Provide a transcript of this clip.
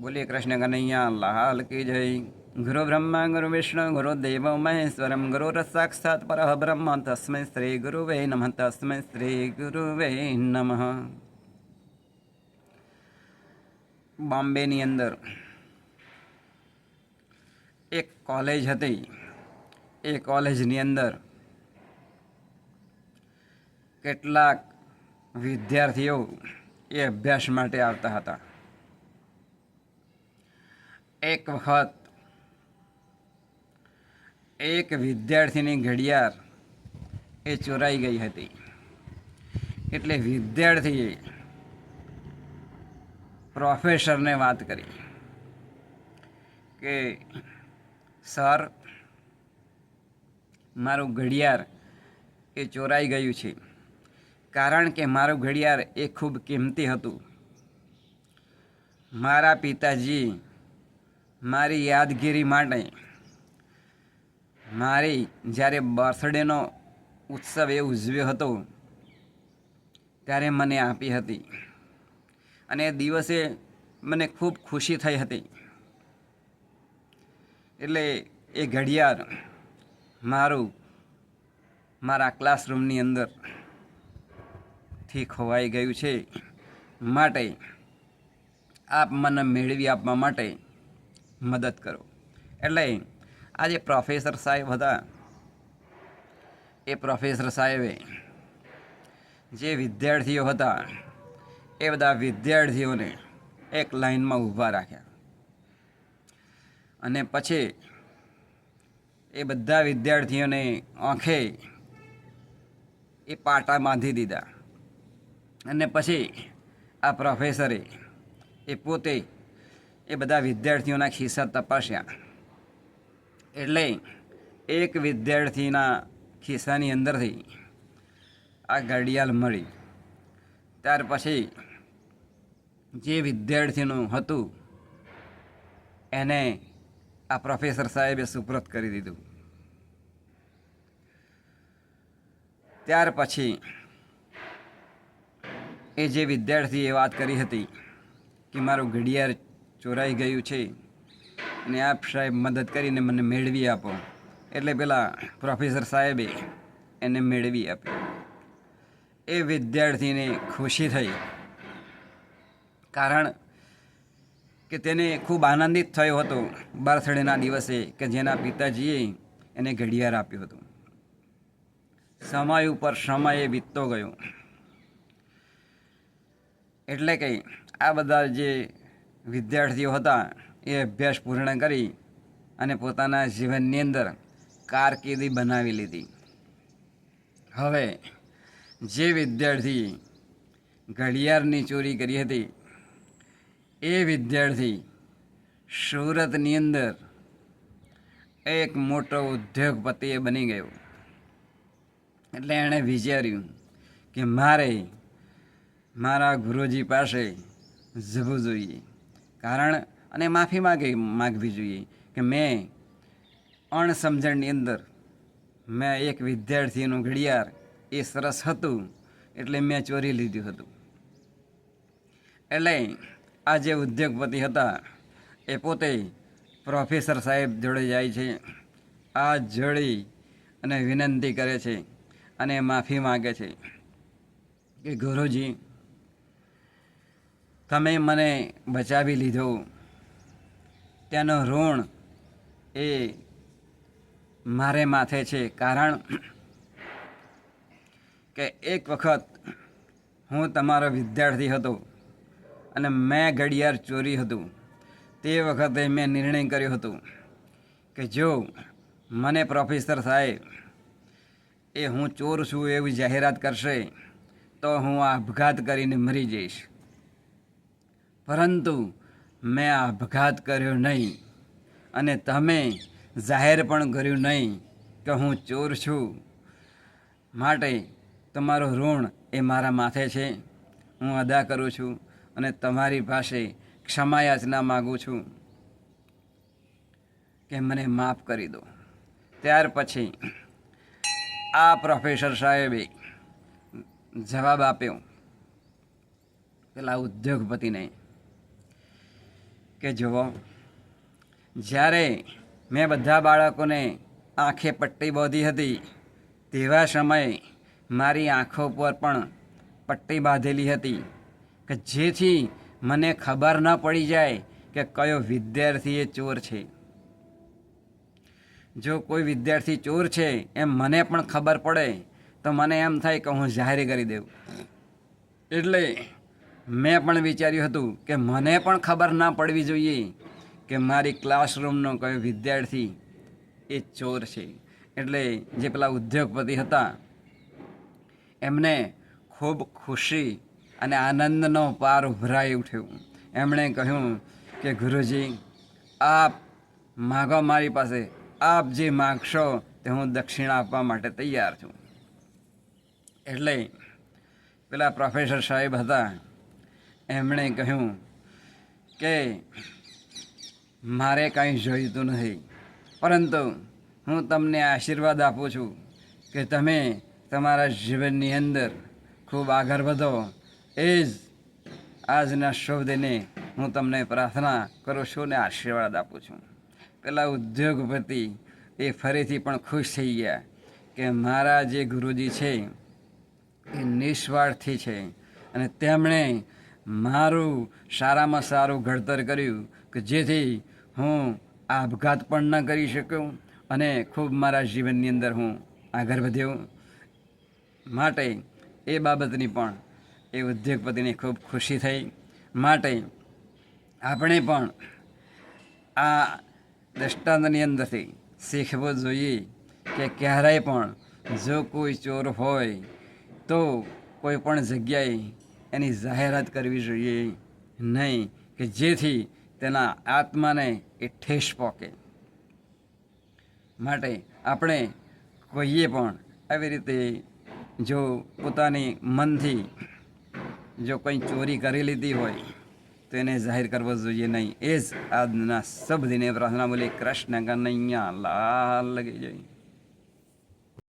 બોલીએ કૃષ્ણ કનૈયા લાલ કી જય ગુરુ બ્રહ્મા ગુરુ વિષ્ણુ ગુરુ દેવ મહેશ્વરમ ગુરુ સાક્ષાત પરબ્રહ્મ તસ્મૈ શ્રી ગુરુવે નમઃ તસ્મૈ શ્રી ગુરુવે નમઃ બોમ્બેની અંદર એક કોલેજ હતી એ કોલેજની અંદર કેટલાક વિદ્યાર્થીઓ એ અભ્યાસ માટે આવતા હતા એક વખત એક વિદ્યાર્થીની ઘડિયાળ એ ચોરાઈ ગઈ હતી. એટલે વિદ્યાર્થીએ પ્રોફેસરને વાત કરી કે, સર, મારું ઘડિયાળ એ ચોરાઈ ગયું છે. કારણ કે મારું ઘડિયાળ એ ખૂબ કિંમતી હતું. મારા પિતાજી મારી યાદગીરી માટે મારી જ્યારે બર્થડેનો ઉત્સવ એ ઉજવ્યો હતો, ત્યારે મને આપી હતી. અને એ દિવસે મને ખૂબ ખુશી થઈ હતી. એટલે એ ઘડિયાળ મારું મારા ક્લાસરૂમની અંદરથી ખોવાઈ ગયું છે. માટે આપ મને મેળવી આપવા માટે મદદ કરો. એટલે આ જે પ્રોફેસર સાહેબ હતા. એ પ્રોફેસર સાહેબે જે વિદ્યાર્થીઓ હતા, એ બધા વિદ્યાર્થીઓને એક લાઈનમાં ઊભા રાખ્યા. અને પછી એ બધા વિદ્યાર્થીઓને આંખે એ પાટા બાંધી દીધા. અને પછી આ પ્રોફેસરે એ પોતે એ બધા વિદ્યાર્થીઓના ખિસ્સા તપાસ્યા. એટલે એક વિદ્યાર્થીના ખિસ્સાની અંદરથી આ ઘડિયાળ મળી. ત્યાર પછી જે વિદ્યાર્થીનું હતું, એને આ પ્રોફેસર સાહેબે સુપ્રત કરી દીધું. ત્યાર પછી એ જે વિદ્યાર્થીએ વાત કરી હતી કે મારું ઘડિયાળ ચોરાઈ ગયું છે. અને આપ સાહેબ મદદ કરીને મને મેળવી આપો. એટલે પેલા પ્રોફેસર સાહેબે એને મેળવી આપી. એ વિદ્યાર્થીને ખુશી થઈ. કારણ કે તેને ખૂબ આનંદિત થયો હતો બર્થડેના દિવસે કે જેના પિતાજીએ એને ઘડિયાળ આપ્યું હતું. સમય ઉપર સમય વીતતો ગયો. એટલે કે આ બધા જે વિદ્યાર્થીઓ હતા એ અભ્યાસ પૂર્ણ કરી અને પોતાના જીવનની અંદર કારકિર્દી બનાવી લીધી. હવે જે વિદ્યાર્થી ઘડિયાળની ચોરી કરી હતી, એ વિદ્યાર્થી સુરતની અંદર એક મોટો ઉદ્યોગપતિ એ બની ગયો. એટલે એણે વિચાર્યું કે મારે મારા ગુરુજી પાસે જવું જોઈએ. કારણ અને માફી માગે માગવી જોઈએ કે મેં અણસમજણની અંદર મેં એક વિદ્યાર્થીનું ઘડિયાળ એ સરસ હતું એટલે મેં ચોરી લીધું હતું. એટલે આ જે ઉદ્યોગપતિ હતા એ પોતે પ્રોફેસર સાહેબ જોડે જાય છે, આ જોડી અને વિનંતી કરે છે અને માફી માગે છે કે ગુરુજી તમે મને બચાવી લીધો. તેનો ઋણ એ મારે માથે છે. કારણ કે એક વખત હું તમારો વિદ્યાર્થી હતો અને મેં ઘડિયાળ ચોરી હતું. તે વખતે મેં નિર્ણય કર્યો હતો કે જો મને પ્રોફેસર સાહેબ એ હું ચોર છું એવી જાહેરાત કરશે, તો હું આ આપઘાત કરીને મરી જઈશ. પરંતુ મેં આપઘાત કર્યો નહીં અને તમે જાહેર પણ કર્યું નહીં કે હું ચોર છું. માટે તમારું ઋણ એ મારા માથે છે. હું અદા કરું છું અને તમારી પાસે ક્ષમા યાચના માગું છું કે મને માફ કરી દો. ત્યાર પછી આ પ્રોફેસર સાહેબે જવાબ આપ્યો. પેલા ઉદ્યોગપતિને કે જુઓ, જ્યારે મેં બધા બાળકોને આંખે પટ્ટી બાંધી હતી, તેવા સમયે મારી આંખો પર પણ પટ્ટી બાંધેલી હતી કે જેથી મને ખબર ન પડી જાય કે કયો વિદ્યાર્થી એ ચોર છે. જો કોઈ વિદ્યાર્થી ચોર છે એમ મને પણ ખબર પડે, તો મને એમ થાય કે હું જાહેર કરી દઉં એટલે મેં પણ વિચાર્યું હતું કે મને પણ ખબર ના પડવી જોઈએ કે મારી ક્લાસરૂમનો કયો વિદ્યાર્થી એ ચોર છે. એટલે જે પેલા ઉદ્યોગપતિ હતા, એમને ખૂબ ખુશી અને આનંદનો પાર ઉભરાઈ ઉઠ્યો. એમણે કહ્યું કે, ગુરુજી, આપ માગો મારી પાસે, આપ જે માગશો તે હું દક્ષિણા આપવા માટે તૈયાર છું. એટલે પેલા પ્રોફેસર સાહેબ હતા એમણે કહ્યું કે, મારે કાંઈ જોઈતું નથી. પરંતુ હું તમને આશીર્વાદ આપું છું કે તમે તમારા જીવનની અંદર ખૂબ આગળ વધો. એ જ આજના શબ્દને હું તમને પ્રાર્થના કરું છું ને આશીર્વાદ આપું છું. પેલા ઉદ્યોગપતિ એ ફરીથી પણ ખુશ થઈ ગયા કે, મારા જે ગુરુજી છે એ નિસ્વાર્થી છે. અને તેમણે મારું સારામાં સારું ઘડતર કર્યું કે જેથી હું આપઘાત પણ ન કરી શક્યો અને ખૂબ મારા જીવનની અંદર હું આગળ વધ્યો. માટે એ બાબતની પણ એ ઉદ્યોગપતિને ખૂબ ખુશી થઈ. માટે આપણે પણ આ દૃષ્ટાંતની અંદરથી શીખવું જોઈએ કે ક્યારેય પણ જો કોઈ ચોર હોય તો કોઈ પણ જગ્યાએ એની જાહેરાત કરવી જોઈએ નહીં કે જેથી તેના આત્માને એ ઠેસ પહોંચે માટે આપણે કોઈએ પણ આવી રીતે જો પોતાની મનથી જો કંઈ ચોરી કરી લીધી હોય, તો એને જાહેર કરવો જોઈએ નહીં. એ જ આજના શબ્દને પ્રાર્થના બોલી કૃષ્ણ કનૈયા લાલ લગી જાય.